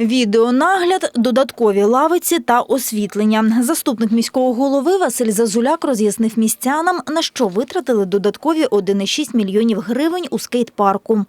Відеонагляд, додаткові лавиці та освітлення. Заступник міського голови Василь Зазуляк роз'яснив містянам, на що витратили додаткові 1,6 мільйонів гривень у скейт-парку.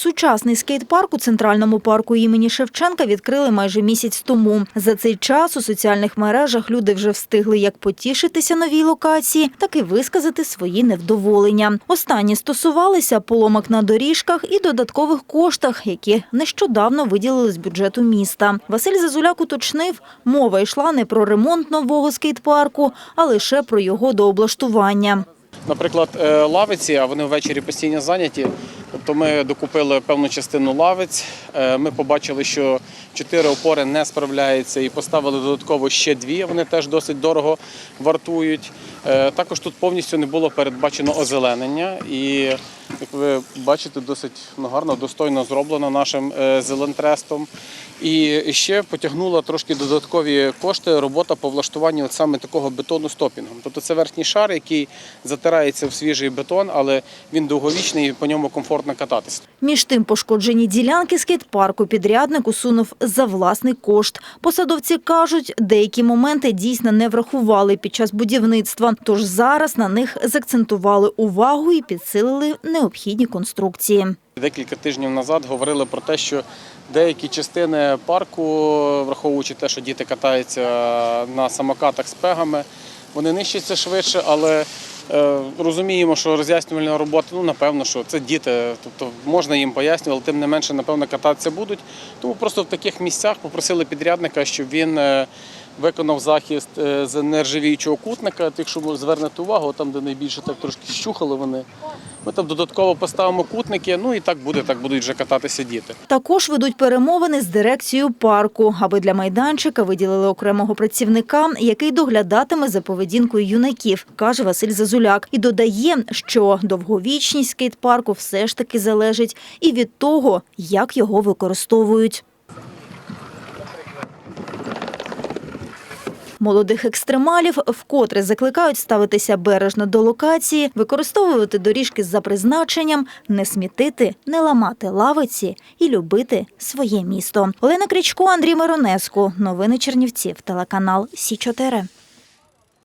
Сучасний скейт-парк у центральному парку імені Шевченка відкрили майже місяць тому. За цей час у соціальних мережах люди вже встигли як потішитися новій локації, так і висказати свої невдоволення. Останні стосувалися поломок на доріжках і додаткових коштах, які нещодавно виділили з бюджету міста. Василь Зазуляк уточнив, мова йшла не про ремонт нового скейт-парку, а лише про його дооблаштування. Наприклад, е, лавиці, а вони ввечері постійно зайняті. Тобто ми докупили певну частину лавиць. Е, Ми побачили, що чотири опори не справляються і поставили додатково ще дві. Вони теж досить дорого вартують. Е, Також тут повністю не було передбачено озеленення. І як ви бачите, досить ну, гарно, достойно зроблено нашим е, зелентрестом. І ще потягнула трошки додаткові кошти робота по влаштуванню от саме такого бетону стопінгом. Тобто це верхній шар, який затирається в свіжий бетон, але він довговічний і по ньому комфортно кататися. Між тим пошкоджені ділянки скейт-парку підрядник усунув за власний кошт. Посадовці кажуть, деякі моменти дійсно не врахували під час будівництва, тож зараз на них закцентували увагу і підсилили необхідні конструкції. Декілька тижнів назад говорили про те, що деякі частини парку, враховуючи те, що діти катаються на самокатах з пегами, вони нищаться швидше, але розуміємо, що роз'яснювальна робота, ну напевно, що це діти, тобто можна їм пояснювати, але тим не менше, напевно, кататися будуть. Тому просто в таких місцях попросили підрядника, щоб він е, виконав захист е, з нержавіючого кутника. Якщо ви звернете увагу, там, де найбільше так трошки щухали вони. Ми там додатково поставимо кутники, ну і так буде, так будуть вже кататися діти. Також ведуть перемовини з дирекцією парку, аби для майданчика виділили окремого працівника, який доглядатиме за поведінкою юнаків, каже Василь Зазуляк. І додає, що довговічність скейт-парку все ж таки залежить і від того, як його використовують. Молодих екстремалів вкотре закликають ставитися бережно до локації, використовувати доріжки за призначенням, не смітити, не ламати лавиці і любити своє місто. Олена Крічко, Андрій Миронеску. Новини Чернівців. Телеканал Сі 4